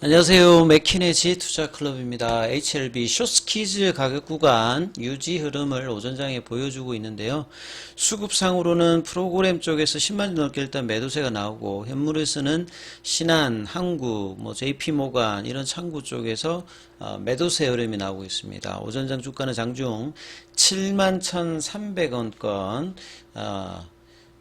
안녕하세요. 맥키네지 투자클럽입니다. HLB 쇼스키즈 가격 구간 유지 흐름을 오전장에 보여주고 있는데요. 수급상으로는 프로그램 쪽에서 10만 주 넘게 일단 매도세가 나오고 현물에서는 신한, 한국, 뭐 JP모간 이런 창구 쪽에서 어, 매도세 흐름이 나오고 있습니다. 오전장 주가는 장중 7만 1,300원권 어,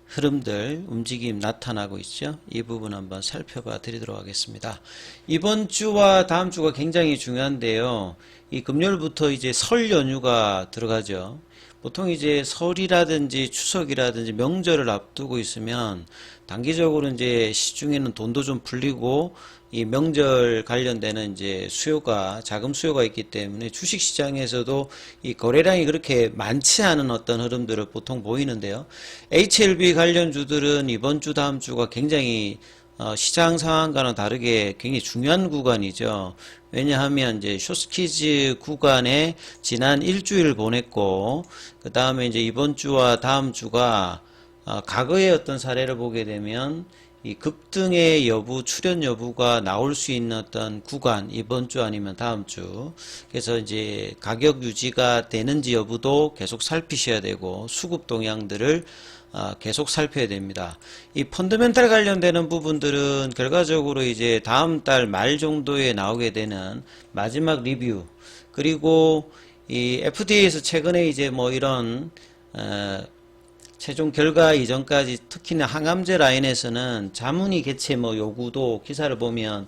흐름들, 움직임 나타나고 있죠. 이 부분 한번 살펴봐 드리도록 하겠습니다. 이번 주와 다음 주가 굉장히 중요한데요. 이 금요일부터 이제 설 연휴가 들어가죠. 보통 이제 설이라든지 추석이라든지 명절을 앞두고 있으면 단기적으로 이제 시중에는 돈도 좀 풀리고 이 명절 관련되는 이제 수요가 자금 수요가 있기 때문에 주식 시장에서도 이 거래량이 그렇게 많지 않은 어떤 흐름들을 보통 보이는데요. HLB 관련 주들은 이번 주 다음 주가 굉장히 어, 시장 상황과는 다르게 굉장히 중요한 구간이죠. 왜냐하면 이제 쇼스키즈 구간에 지난 일주일 보냈고 그 다음에 이제 이번 주와 다음 주가 어, 과거의 어떤 사례를 보게 되면 이 급등의 여부, 출현 여부가 나올 수 있는 어떤 구간, 이번 주 아니면 다음 주. 그래서 이제 가격 유지가 되는지 여부도 계속 살피셔야 되고, 수급 동향들을 아, 계속 살펴야 됩니다. 이 펀더멘탈 관련되는 부분들은 결과적으로 이제 다음 달 말 정도에 나오게 되는 마지막 리뷰, 그리고 이 FDA에서 최근에 이제 뭐 이런, 어, 최종 결과 이전까지 특히나 항암제 라인에서는 자문위 개최 뭐 요구도 기사를 보면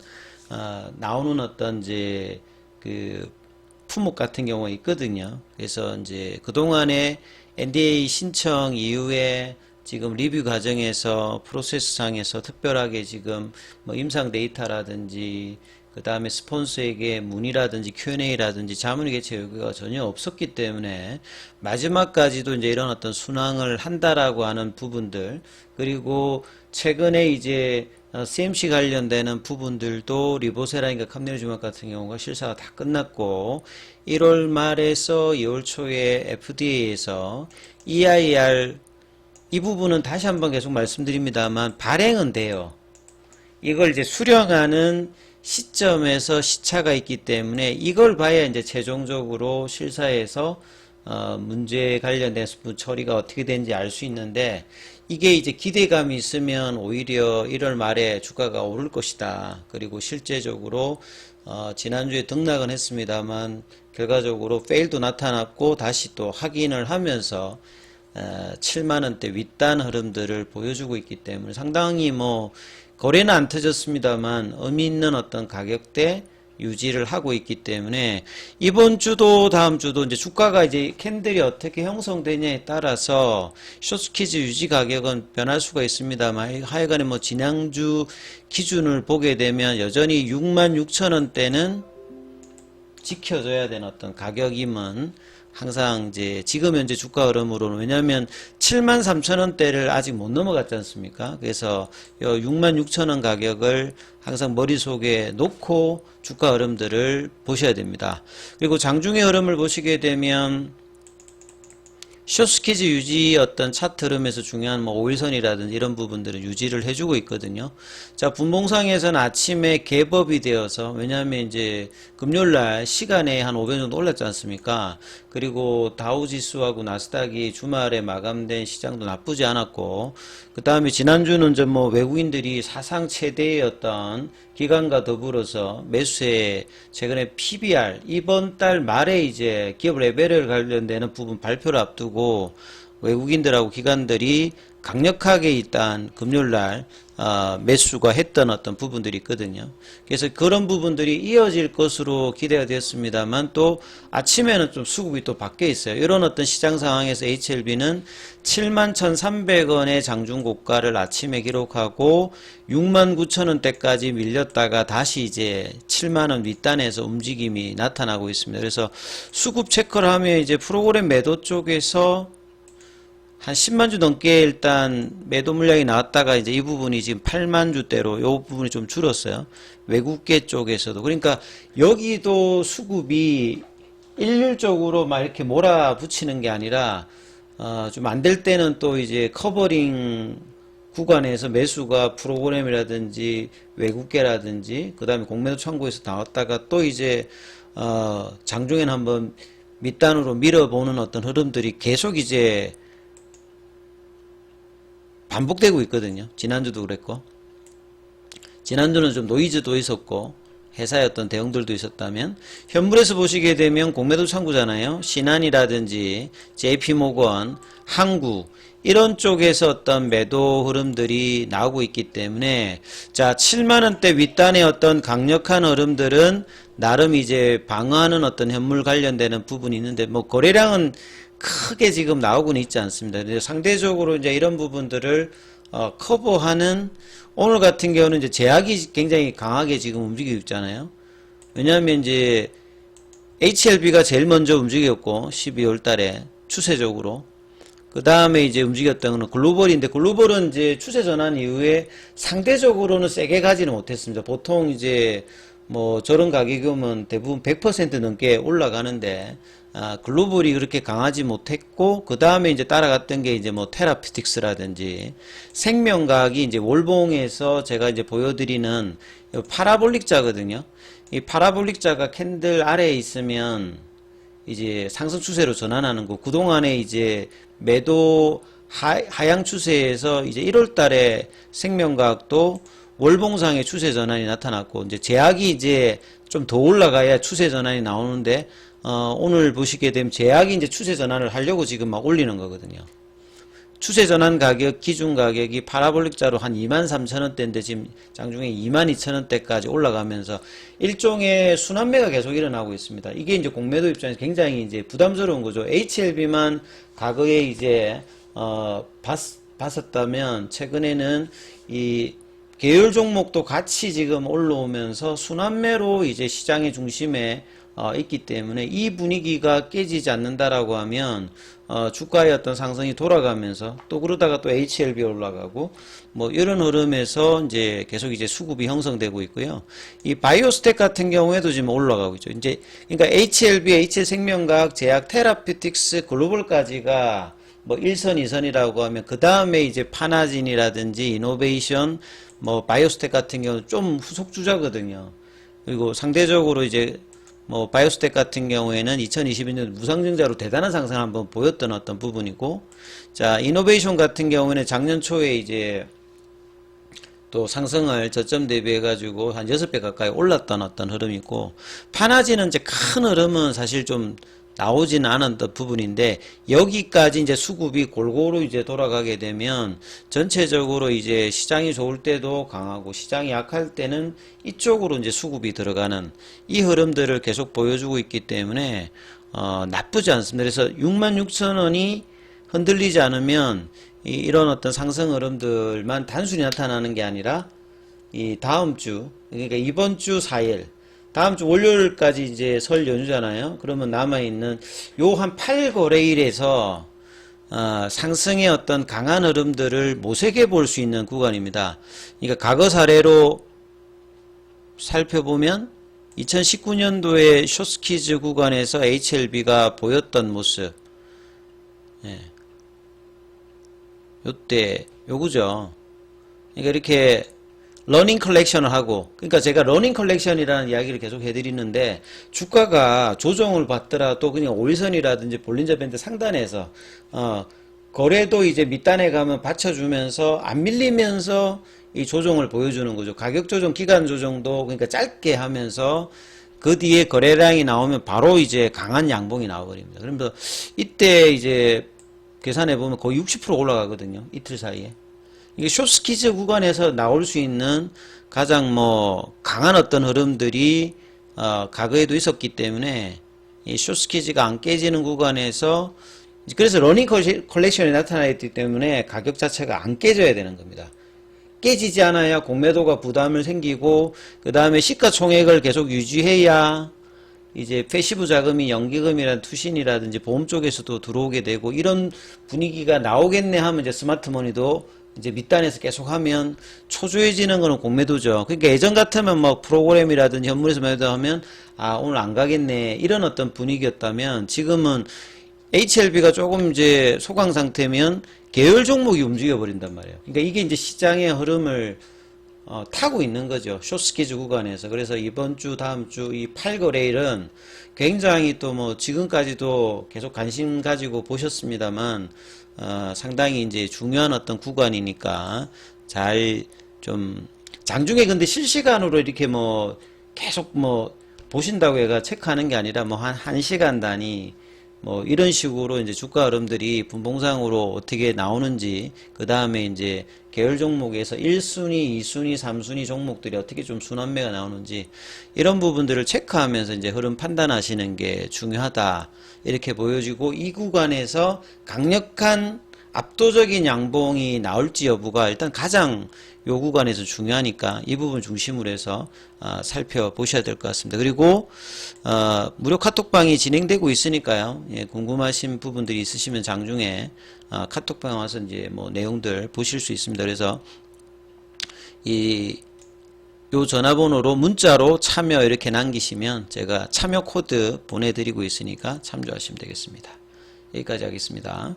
어, 나오는 어떤 이제 그 품목 같은 경우가 있거든요. 그래서 이제 그동안에 NDA 신청 이후에 지금 리뷰 과정에서 프로세스상에서 특별하게 지금 뭐 임상 데이터라든지 그 다음에 스폰서에게 문의라든지 Q&A라든지 자문위 개최 요구가 전혀 없었기 때문에 마지막까지도 이제 이런 어떤 순항을 한다라고 하는 부분들 그리고 최근에 이제 어, CMC 관련되는 부분들도 리보세라인가 캄네르주막 같은 경우가 실사가 다 끝났고 1월 말에서 2월 초에 FDA에서 EIR 이 부분은 다시 한번 계속 말씀드립니다만 발행은 돼요. 이걸 이제 수령하는 시점에서 시차가 있기 때문에 이걸 봐야 이제 최종적으로 실사에서 어, 문제 부분 처리가 어떻게 되는지 알 수 있는데 이게 이제 기대감이 있으면 오히려 1월 말에 주가가 오를 것이다. 그리고 실제적으로 어, 지난주에 등락은 했습니다만 결과적으로 페일도 나타났고 다시 또 확인을 하면서 어, 7만 원대 윗단 흐름들을 보여주고 있기 때문에 상당히 뭐 거래는 안 터졌습니다만 의미 있는 어떤 가격대 유지를 하고 있기 때문에 이번 주도 다음 주도 이제 주가가 이제 캔들이 어떻게 형성되냐에 따라서 쇼스키즈 유지 가격은 변할 수가 있습니다만 하여간에 뭐 지난주 기준을 보게 되면 여전히 6만 6천 원대는 지켜줘야 되는 어떤 가격임은 항상 이제 지금 현재 주가 흐름으로는 왜냐하면 7만 3천 원대를 아직 못 넘어갔지 않습니까? 그래서 요 6만 6천 원 가격을 항상 머릿속에 놓고 주가 흐름들을 보셔야 됩니다. 그리고 장중의 흐름을 보시게 되면 쇼스키즈 유지 어떤 차트 흐름에서 중요한 뭐 5일선이라든지 이런 부분들을 유지를 해주고 있거든요. 자, 분봉상에서는 아침에 개법이 되어서, 왜냐하면 이제 금요일날 시간에 한500 정도 올랐지 않습니까? 그리고 다우지수하고 나스닥이 주말에 마감된 시장도 나쁘지 않았고, 그 다음에 지난주는 좀 뭐 외국인들이 사상 최대의 어떤 기간과 더불어서 매수에 최근에 PBR 이번 달 말에 이제 기업 레벨을 관련되는 부분 발표를 앞두고 되고 외국인들하고 기관들이 강력하게 일단 금요일날 어, 매수가 했던 어떤 부분들이 있거든요. 그래서 그런 부분들이 이어질 것으로 기대가 되었습니다만 또 아침에는 좀 수급이 또 바뀌어 있어요. 이런 어떤 시장 상황에서 HLB는 71,300원의 장중 고가를 아침에 기록하고 69,000원대까지 밀렸다가 다시 이제 7만원 윗단에서 움직임이 나타나고 있습니다. 그래서 수급 체크를 하면 이제 프로그램 매도 쪽에서 한 10만 주 넘게 일단 매도 물량이 나왔다가 이제 이 부분이 지금 8만 주대로 이 부분이 좀 줄었어요. 외국계 쪽에서도. 그러니까 여기도 수급이 일률적으로 막 이렇게 몰아붙이는 게 아니라 어, 좀 안 될 때는 또 이제 커버링 구간에서 매수가 프로그램이라든지 외국계라든지 그 다음에 공매도 창구에서 나왔다가 또 이제 어 장중에는 한번 밑단으로 밀어보는 어떤 흐름들이 계속 이제 반복되고 있거든요. 지난주도 그랬고 지난주는 좀 노이즈도 있었고 회사의 어떤 대응들도 있었다면 현물에서 보시게 되면 공매도 창구잖아요. 신한이라든지 JP모건, 항구 이런 쪽에서 어떤 매도 흐름들이 나오고 있기 때문에 자 7만 원대 윗단의 어떤 강력한 흐름들은 나름 이제 방어하는 어떤 현물 관련되는 부분이 있는데 뭐 거래량은 크게 지금 나오고는 있지 않습니다. 근데 상대적으로 이제 이런 부분들을 어, 커버하는 오늘 같은 경우는 이제 제약이 굉장히 강하게 지금 움직이고 있잖아요. 왜냐하면 이제 HLB가 제일 먼저 움직였고 12월 달에 추세적으로 그 다음에 이제 움직였던 거는 글로벌인데 글로벌은 이제 추세 전환 이후에 상대적으로는 세게 가지는 못했습니다. 보통 이제 뭐 저런 가격이면 대부분 100% 넘게 올라가는데 아, 글로벌이 그렇게 강하지 못했고 그 다음에 이제 따라갔던 게 이제 뭐 테라피틱스라든지 생명과학이 이제 월봉에서 제가 이제 보여드리는 이 파라볼릭자거든요. 이 파라볼릭자가 캔들 아래에 있으면 이제 상승 추세로 전환하는 거. 그 동안에 이제 매도 하, 하향 추세에서 이제 1월 달에 생명과학도 월봉상의 추세 전환이 나타났고 이제 제약이 이제 좀 더 올라가야 추세 전환이 나오는데 어, 오늘 보시게 되면 제약이 이제 추세 전환을 하려고 지금 막 올리는 거거든요. 추세 전환 가격, 기준 가격이 파라볼릭자로 한 2만 3천 원대인데 지금 장중에 2만 2천 원대까지 올라가면서 일종의 순환매가 계속 일어나고 있습니다. 이게 이제 공매도 입장에서 굉장히 이제 부담스러운 거죠. HLB만 과거에 이제 어 봤, 봤었다면 최근에는 이 계열 종목도 같이 지금 올라오면서 순환매로 이제 시장의 중심에 어, 있기 때문에 이 분위기가 깨지지 않는다라고 하면 어, 주가의 어떤 상승이 돌아가면서 또 그러다가 또 HLB 올라가고 뭐 이런 흐름에서 이제 계속 이제 수급이 형성되고 있고요. 이 바이오스텍 같은 경우에도 지금 올라가고 있죠. 이제 그러니까 HLB, HL생명과학, 제약, 테라피틱스, 글로벌까지가 뭐 1선, 2선이라고 하면 그 다음에 이제 파나진이라든지 이노베이션, 뭐 바이오스텍 같은 경우는 좀 후속 주자거든요. 그리고 상대적으로 이제 뭐 바이오스텍 같은 경우에는 2022년 무상증자로 대단한 상승을 한번 보였던 어떤 부분이고 자 이노베이션 같은 경우에는 작년 초에 이제 또 상승을 저점 대비해 가지고 한 6배 가까이 올랐던 어떤 흐름이고 파나지는 이제 큰 흐름은 사실 좀 나오지는 않았던 부분인데 여기까지 이제 수급이 골고루 이제 돌아가게 되면 전체적으로 이제 시장이 좋을 때도 강하고 시장이 약할 때는 이쪽으로 이제 수급이 들어가는 이 흐름들을 계속 보여주고 있기 때문에 어, 나쁘지 않습니다. 그래서 66,000원이 흔들리지 않으면 이, 이런 어떤 상승 흐름들만 단순히 나타나는 게 아니라 이 다음 주 그러니까 이번 주 4일 다음 주 월요일까지 이제 설 연휴잖아요. 그러면 남아있는 요 한 8거래일에서 어, 상승의 어떤 강한 흐름들을 모색해 볼 수 있는 구간입니다. 그러니까 과거 사례로 살펴보면 2019년도에 쇼스키즈 구간에서 HLB가 보였던 모습 예. 요때 요거죠. 그러니까 이렇게 러닝 컬렉션을 하고 그러니까 제가 러닝 컬렉션이라는 이야기를 계속 해드리는데 주가가 조정을 받더라도 그냥 5일선이라든지 볼린저 밴드 상단에서 어 거래도 이제 밑단에 가면 받쳐주면서 안 밀리면서 이 조정을 보여주는 거죠. 가격 조정, 기간 조정도 그러니까 짧게 하면서 그 뒤에 거래량이 나오면 바로 이제 강한 양봉이 나와버립니다. 그러면서 이때 이제 계산해 보면 거의 60% 올라가거든요. 이틀 사이에. 이게 쇼스키즈 구간에서 나올 수 있는 가장 뭐 강한 어떤 흐름들이 어, 과거에도 있었기 때문에 이 쇼스키즈가 안 깨지는 구간에서 그래서 러닝 컬렉션이 나타나 있기 때문에 가격 자체가 안 깨져야 되는 겁니다. 깨지지 않아야 공매도가 부담을 생기고 그 다음에 시가총액을 계속 유지해야 이제 패시브 자금이 연기금이라든 투신이라든지 보험 쪽에서도 들어오게 되고 이런 분위기가 나오겠네 하면 이제 스마트머니도 이제 밑단에서 계속 하면 초조해지는 거는 공매도죠. 그러니까 예전 같으면 뭐 프로그램이라든지 현물에서 매도하면 아 오늘 안 가겠네 이런 어떤 분위기였다면 지금은 HLB가 조금 이제 소강 상태면 계열 종목이 움직여 버린단 말이에요. 그러니까 이게 이제 시장의 흐름을 어, 타고 있는 거죠. 쇼스키즈 구간에서. 그래서 이번 주, 다음 주 이 8거래일은 굉장히 또 뭐 지금까지도 계속 관심 가지고 보셨습니다만 어, 상당히 이제 중요한 어떤 구간이니까 잘 좀 장중에 근데 실시간으로 이렇게 뭐 계속 뭐 보신다고 해가 체크하는 게 아니라 뭐 한 1시간 단위 뭐 이런 식으로 이제 주가 흐름들이 분봉상으로 어떻게 나오는지 그 다음에 이제 계열 종목에서 1순위, 2순위, 3순위 종목들이 어떻게 좀 순환매가 나오는지 이런 부분들을 체크하면서 이제 흐름 판단하시는 게 중요하다. 이렇게 보여지고 이 구간에서 강력한 압도적인 양봉이 나올지 여부가 일단 가장 요 구간에서 중요하니까 이 부분 중심으로 해서 아, 살펴보셔야 될 것 같습니다. 그리고 어, 무료 카톡방이 진행되고 있으니까요. 예, 궁금하신 부분들이 있으시면 장중에 아, 카톡방 와서 이제 뭐 내용들 보실 수 있습니다. 그래서 이 요 전화번호로 문자로 참여 이렇게 남기시면 제가 참여 코드 보내드리고 있으니까 참조하시면 되겠습니다. 여기까지 하겠습니다.